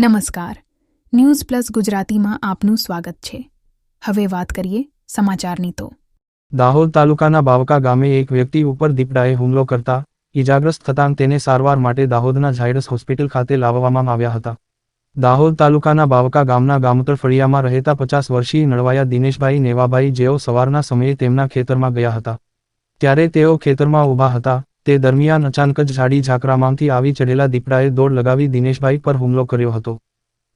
નમસ્કાર. News plus ગુજરાતીમાં આપનું સ્વાગત છે. હવે વાત કરીએ સમાચારની તો. દાહોદ તાલુકાના બાવકા ગામે એક વ્યક્તિ ઉપર દીપડાએ હુમલો કરતા ઇજાગ્રસ્ત થતાં તેને સારવાર માટે દાહોદના ઝાયડસ હોસ્પિટલ ખાતે લાવવામાં આવ્યા હતા. દાહોદ તાલુકાના બાવકા ગામના ગામતર ફળિયામાં રહેતા પચાસ વર્ષીય નળવાયા દિનેશભાઈ નેવાભાઈ જેઓ સવારના સમયે તેમના ખેતરમાં ગયા હતા. ત્યારે તેઓ ખેતરમાં ઊભા હતા તે દરમિયાન અચાનક જ ઝાડી ઝાકરામાંથી આવી ચડેલા દીપડાએ દોડ લગાવી દિનેશભાઈ પર હુમલો કર્યો હતો.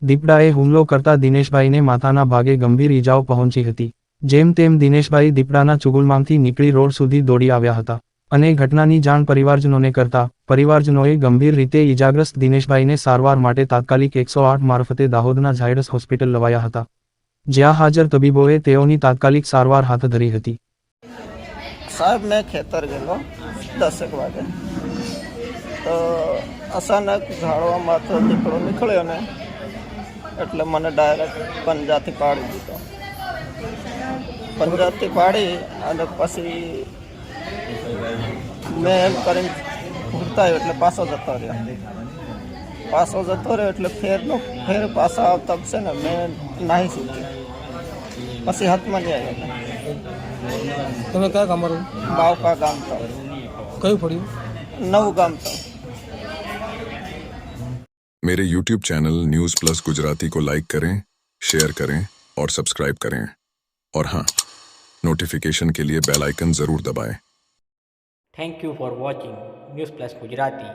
દીપડાએ હુમલો કરતા દિનેશભાઈને માથાના ભાગે ગંભીર ઈજાઓ પહોંચી હતી. જેમ તેમ દિનેશભાઈ દીપડાના ચુગુલમાંથી નીકળી રોડ સુધી દોડી આવ્યા હતા. અને ઘટનાની જાણ પરિવારજનોને કરતા, પરિવારજનોએ ગંભીર રીતે ઈજાગ્રસ્ત દિનેશભાઈને સારવાર માટે તાત્કાલિક એકસો આઠ મારફતે દાહોદના ઝાયડસ હોસ્પિટલ લવાયા હતા. જ્યાં હાજર તબીબોએ તેઓની તાત્કાલિક સારવાર હાથ ધરી હતી. સાહેબ, મેં ખેતર ગયેલો. દસેક વાગે. તો અચાનક ઝાડવામાંથી દીકરો નીકળ્યો ને એટલે મને ડાયરેક્ટ પંજાથી પાડી દીધો. પંજાથી પાડી અને પછી મેં એમ કરીને ઘૂરતાયો એટલે પાછો જતો રહ્યો. પાછો જતો રહ્યો એટલે ફેરનો ફેર પાછા આવતા છે ને મેં નાહી શીખી. પછી હાથમાં નહીં આવ્યો. તમે કયા ગામ બાવકા ગામ તો. કયું ફળ્યું નવું ગામ તો मेरे YouTube channel news plus Gujarati को लाइक करें शेयर करें और सब्सक्राइब करें और हाँ नोटिफिकेशन के लिए बेल आइकन जरूर दबाएं thank you for watching news plus Gujarati